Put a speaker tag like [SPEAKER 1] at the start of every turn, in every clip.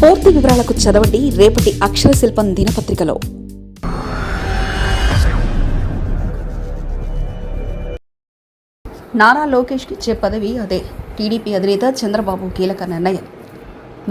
[SPEAKER 1] పూర్తి వివరాలకు చదవండి రేపటి అక్షర శిల్పం దినపత్రికలో. నారా లోకేష్కి ఇచ్చే పదవి అదే. టీడీపీ అధినేత చంద్రబాబు కీలక నిర్ణయం.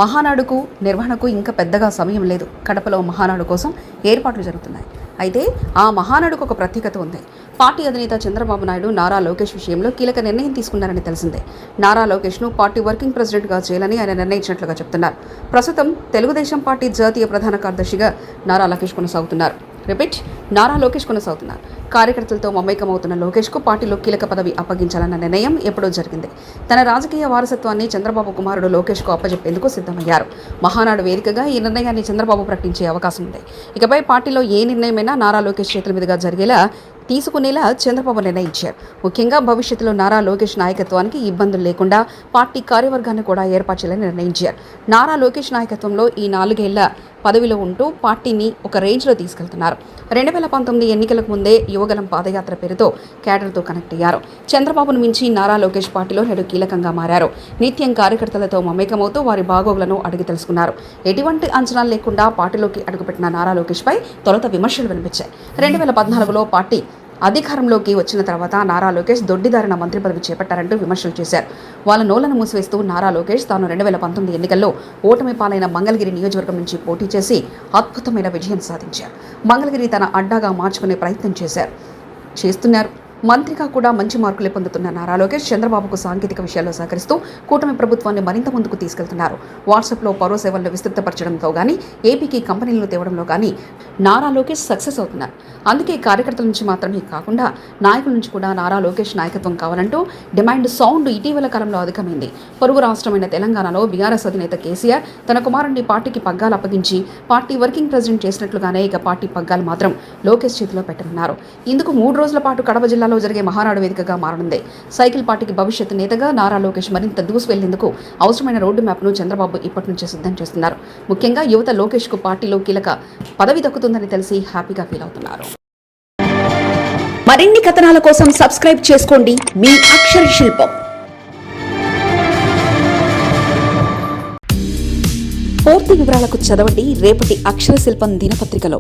[SPEAKER 1] మహానాడుకు నిర్వహణకు ఇంకా పెద్దగా సమయం లేదు. కడపలో మహానాడు కోసం ఏర్పాట్లు జరుగుతున్నాయి. అయితే ఆ మహానాడుకు ఒక ప్రత్యేకత ఉంది. పార్టీ అధినేత చంద్రబాబు నాయుడు నారా లోకేష్ విషయంలో కీలక నిర్ణయం తీసుకున్నారని తెలిసిందే. నారా లోకేష్ను పార్టీ వర్కింగ్ ప్రెసిడెంట్గా చేయాలని ఆయన నిర్ణయించినట్లుగా చెప్తున్నారు. ప్రస్తుతం తెలుగుదేశం పార్టీ జాతీయ ప్రధాన కార్యదర్శిగా నారా లోకేష్ కొనసాగుతున్నారు. రిపీట్ నారా లోకేష్ కొనసాగుతున్నారు. కార్యకర్తలతో మమేకమవుతున్న లోకేష్కు పార్టీలో కీలక పదవి అప్పగించాలన్న నిర్ణయం ఎప్పుడో జరిగింది. తన రాజకీయ వారసత్వాన్ని చంద్రబాబు కుమారుడు లోకేష్కు అప్పజెప్పేందుకు సిద్ధమయ్యారు. మహానాడు వేదికగా ఈ నిర్ణయాన్ని చంద్రబాబు ప్రకటించే అవకాశం ఉంది. ఇకపై పార్టీలో ఏ నిర్ణయమైనా నారా లోకేష్ చేతుల మీదుగా జరిగేలా తీసుకునేలా చంద్రబాబు నిర్ణయించారు. ముఖ్యంగా భవిష్యత్తులో నారా లోకేష్ నాయకత్వానికి ఇబ్బందులు లేకుండా పార్టీ కార్యవర్గాన్ని కూడా ఏర్పరచాలని నిర్ణయించారు. నారా లోకేష్ నాయకత్వంలో ఈ నాలుగేళ్ళ పదవిలో ఉంటూ పార్టీని ఒక రేంజ్లో తీసుకెళ్తున్నారు. రెండు వేల పంతొమ్మిది ఎన్నికలకు ముందే యువగలం పాదయాత్ర పేరుతో క్యాడర్తో కనెక్ట్ అయ్యారు. చంద్రబాబును మించి నారా లోకేష్ పార్టీలో నేడు కీలకంగా మారారు. నిత్యం కార్యకర్తలతో మమేకమవుతూ వారి బాగోగులను అడిగి తెలుసుకున్నారు. ఎటువంటి అంచనాలు లేకుండా పార్టీలోకి అడుగుపెట్టిన నారా లోకేష్పై తొలుత విమర్శలు వినిపించాయి. రెండు వేల పద్నాలుగులో పార్టీ అధికారంలోకి వచ్చిన తర్వాత నారా లోకేష్ దొడ్డిదారిన మంత్రి పదవి చేపట్టారంటూ విమర్శలు చేశారు. వాళ్ళ నోలను మూసివేస్తూ నారా లోకేష్ తాను రెండు వేల పంతొమ్మిది ఎన్నికల్లో ఓటమి పాలైన మంగళగిరి నియోజకవర్గం నుంచి పోటీ చేసి అద్భుతమైన విజయం సాధించారు. మంగళగిరి తన అడ్డాగా మార్చుకునే ప్రయత్నం చేశారు. చేస్తున్నారు. మంత్రిగా కూడా మంచి మార్కులే పొందుతున్న నారా లోకేష్ చంద్రబాబుకు సాంకేతిక విషయాల్లో సహకరిస్తూ కూటమి ప్రభుత్వాన్ని మరింత ముందుకు తీసుకెళ్తున్నారు. వాట్సాప్లో పౌర సేవలను విస్తృతపరచడంతో కానీ ఏపీకి కంపెనీలను తేవడంలో కానీ నారా లోకేష్ సక్సెస్ అవుతున్నారు. అందుకే కార్యకర్తల నుంచి మాత్రమే కాకుండా నాయకుల నుంచి కూడా నారా లోకేష్ నాయకత్వం కావాలంటూ డిమాండ్ సౌండ్ ఇటీవల కాలంలో అధికమైంది. పొరుగు రాష్ట్రమైన తెలంగాణలో బీఆర్ఎస్ అధినేత కేసీఆర్ తన కుమారుణ్ణి పార్టీకి పగ్గాలు అప్పగించి పార్టీ వర్కింగ్ ప్రెసిడెంట్ చేసినట్లుగానే ఇక పార్టీ పగ్గాలు మాత్రం లోకేష్ చేతిలో పెట్టనున్నారు. ఇందుకు మూడు రోజుల పాటు కడప జిల్లాలో జరిగే మహానాడు వేదికగా మారనుంది. సైకిల్ పార్టీకి భవిష్యత్ నేతగా నారా లోకేష్ మరింత దూసుకెళ్ళేందుకు అవసరమైన రోడ్డు మ్యాప్ను చంద్రబాబు ఇప్పటి నుంచే సిద్ధం చేస్తున్నారు. ముఖ్యంగా యువత లోకేష్కు పార్టీలో కీలక పదవి దక్కుతుందని తెలిసి హ్యాపీగా ఫీల్ అవుతున్నారు. మరిన్ని కథనాల కోసం సబ్స్క్రైబ్ చేసుకోండి. మీ అక్షర శిల్పం. పూర్తి వివరాలకు చదవండి. రేపటి అక్షర శిల్పం దినపత్రికలో.